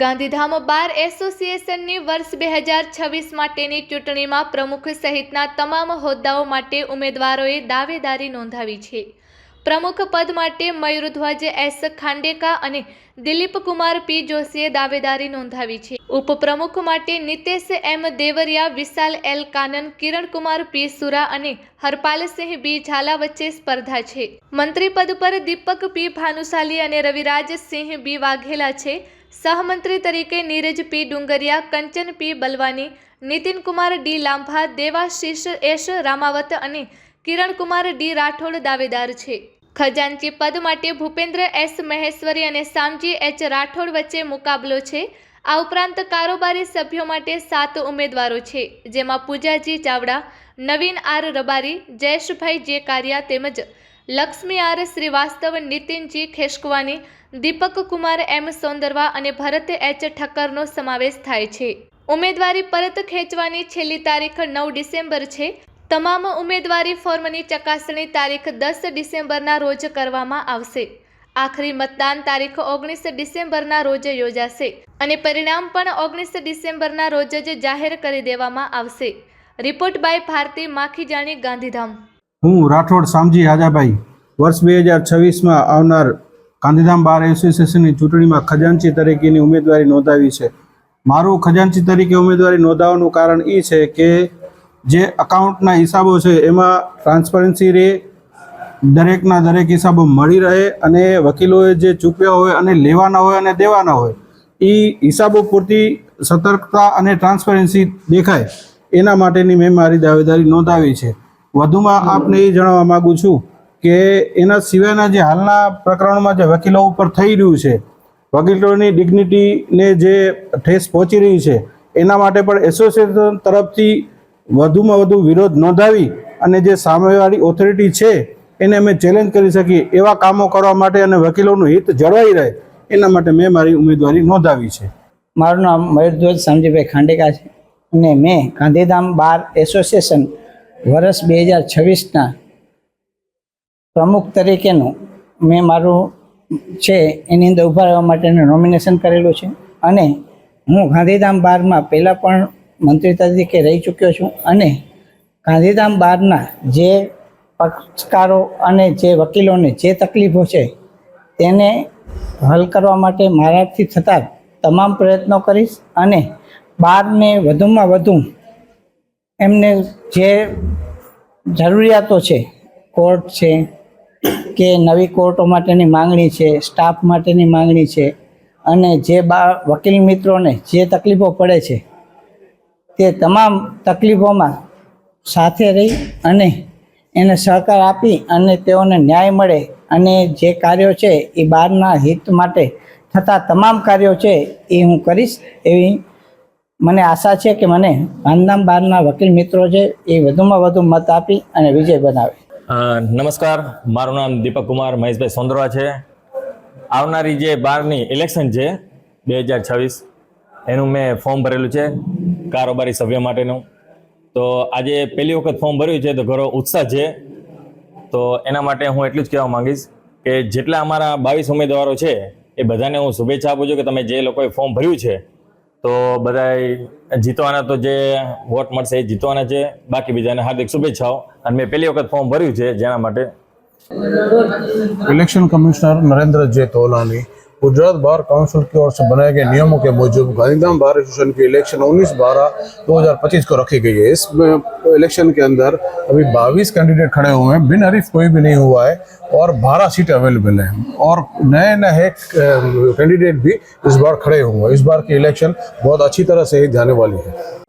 ગાંધીધામ બાર એસોસિએશનની વર્ષ બે હજાર છવ્વીસ માટેની ચૂંટણીમાં પ્રમુખ સહિતના તમામ હોદ્દાઓ માટે ઉમેદવારોએ દાવેદારી નોંધાવી છે. પ્રમુખ પદ માટે મયુરધ્વજ એસ ખાંડેકા અને દિલીપ કુમાર પી જોશીએ દાવેદારી નોંધાવી છે. ઉપપ્રમુખ માટે Nitesh M Devariya, Vishal L Kanan, Kirankumar P Sura અને હરપાલસિંહ બી ઝાલા વચ્ચે સ્પર્ધા છે. મંત્રી પદ પર દીપક પી ભાનુશાલી અને રવિરાજસિંહ બી વાઘેલા છે. સહમંત્રી તરીકે Neeraj P Dungariya, Kanchan P Balwani, Nitinkumar D Lambha, Devashish S Ramavat અને કિરણકુમાર ડી રાઠોડ દાવેદાર છે. ખજાનચી પદ માટે ભૂપેન્દ્ર એસ મહેશ્વરી અને સામજી એચ રાઠોડ વચ્ચે મુકાબલો છે. આ ઉપરાંત કારોબારી સભ્યો માટે સાત ઉમેદવારો છે, જેમાં પૂજાજી ચાવડા, નવીન આર રબારી, જયેશભાઈ જે કારિયા તેમજ લક્ષ્મી આર શ્રીવાસ્તવ, નીતિનજી ખેશકવાની દીપક કુમાર એમ સોંદરવા અને ભરત એચ ઠક્કરનો સમાવેશ થાય છે. ઉમેદવારી પરત ખેંચવાની છેલ્લી તારીખ નવ ડિસેમ્બર છે. તમામ ઉમેદવારી ફોર્મની ચકાસણી તારીખ દસ ડિસેમ્બરના રોજ કરવામાં આવશે. આખરી મતદાન તારીખ ઓગણીસ ડિસેમ્બરના રોજ યોજાશે. અને પરિણામ પણ ઓગણીસ ડિસેમ્બરના રોજ જ જાહેર કરી દેવામાં આવશે. Report by Bharti Makhijani, Gandhidham. હું રાઠોડ શામજી હાજાભાઈ. વર્ષ બે હજાર છવ્વીસમાં આવનાર ગાંધીધામ બાર એસોસિએશનની ચૂંટણીમાં ખજાનચી તરીકેની ઉમેદવારી નોંધાવી છે. મારું ખજાનચી તરીકે ઉમેદવારી નોંધાવવાનું કારણ એ છે કે જે અકાઉન્ટના હિસાબો છે એમાં ટ્રાન્સપરન્સી રહે દરેકના દરેક હિસાબો મળી રહે અને વકીલોએ જે ચૂક્યા હોય અને લેવાના હોય અને દેવાના હોય એ હિસાબો પૂરતી સતર્કતા અને ટ્રાન્સપરન્સી દેખાય. એના માટેની મેં મારી દાવેદારી નોંધાવી છે. વધુમાં આપને એ જણાવવા માગું છું કે એના સિવાયના જે હાલના પ્રકરણોમાં જે વકીલો ઉપર થઈ રહ્યું છે, વકીલોની ડિગ્નિટીને જે ઠેસ પહોંચી રહી છે, એના માટે પણ એસોસિએશન તરફથી વધુમાં વધુ વિરોધ નોંધાવી અને જે સામેવાળી ઓથોરિટી છે, એને અમે ચેલેન્જ કરી શકીએ એવા કામો કરવા માટે અને વકીલોનું હિત જળવાઈ રહે. એના માટે મેં મારી ઉમેદવારી નોંધાવી છે. મારું નામ મયુરધ્વજ શામજીભાઈ ખાંડેકા છે અને મેં ગાંધીધામ બાર એસોસિએશન વર્ષ બે હજાર છવ્વીસના પ્રમુખ તરીકેનું મેં મારું છે એની અંદર ઊભા રહેવા માટેનું નોમિનેશન કરેલું છે અને હું ગાંધીધામ બારમાં પહેલાં પણ મંત્રી તરીકે રહી ચૂક્યો છું અને ગાંધીધામ બારના જે પક્ષકારો અને જે વકીલોને જે તકલીફો છે તેને હલ કરવા માટે મારાથી થતા તમામ પ્રયત્નો કરીશ અને બારને વધુમાં વધુ એમને જે જરૂરિયાતો છે, કોર્ટ છે, કે નવી કોર્ટો માટેની માંગણી છે, સ્ટાફ માટેની માંગણી છે, અને જે બા વકીલ મિત્રોને જે તકલીફો પડે છે, તે તમામ તકલીફોમાં સાથે રહી અને એને સહકાર આપી અને તેઓને ન્યાય મળે. અને જે કાર્યો છે એ બહારના હિત માટે થતા તમામ કાર્યો છે એ હું કરીશ એવી મને આશા છે કે મને ગાંધીધામ બહારના વકીલ મિત્રો છે એ વધુમાં વધુ મત આપી અને વિજય બનાવે. નમસ્કાર. મારું નામ દીપક કુમાર, મહેશભાઈ સોંદરવા છે. આવનારી જે બહારની ઇલેક્શન છે, બે હજાર છવ્વીસ, એનું મેં ફોર્મ ભરેલું છે, કારોબારી સભ્ય માટેનું. તો આજે પહેલી વખત ફોર્મ ભર્યું છે, તો ઘરો ઉત્સાહ છે. તો એના માટે હું એટલું જ કહેવા માંગીશ કે જેટલા અમારા બાવીસ ઉમેદવારો છે, એ બધાને હું શુભેચ્છા આપું છું કે તમે જે લોકોએ ફોર્મ ભર્યું છે, તો બધા જીતવાના તો જે વોટ મળશે એ જીતવાના છે. બાકી બીજાને હાર્દિક શુભેચ્છાઓ. અને મેં પહેલી વખત ફોર્મ ભર્યું છે, જેના માટે. ઇલેક્શન કમિશનર નરેન્દ્ર જે તોલાની गुजरात बार काउंसिल की ओर से बनाए गए नियमों के मुजब गांधीधाम बार एसोसिएशन की इलेक्शन 19 बारह 2025 को रखी गई है। इस इलेक्शन के अंदर अभी 22 कैंडिडेट खड़े हुए हैं। बिन हरीफ कोई भी नहीं हुआ है और 12 सीट अवेलेबल है। और नए नए कैंडिडेट भी इस बार खड़े हुए हैं इस बार की इलेक्शन बहुत अच्छी तरह से ही जाने वाली है।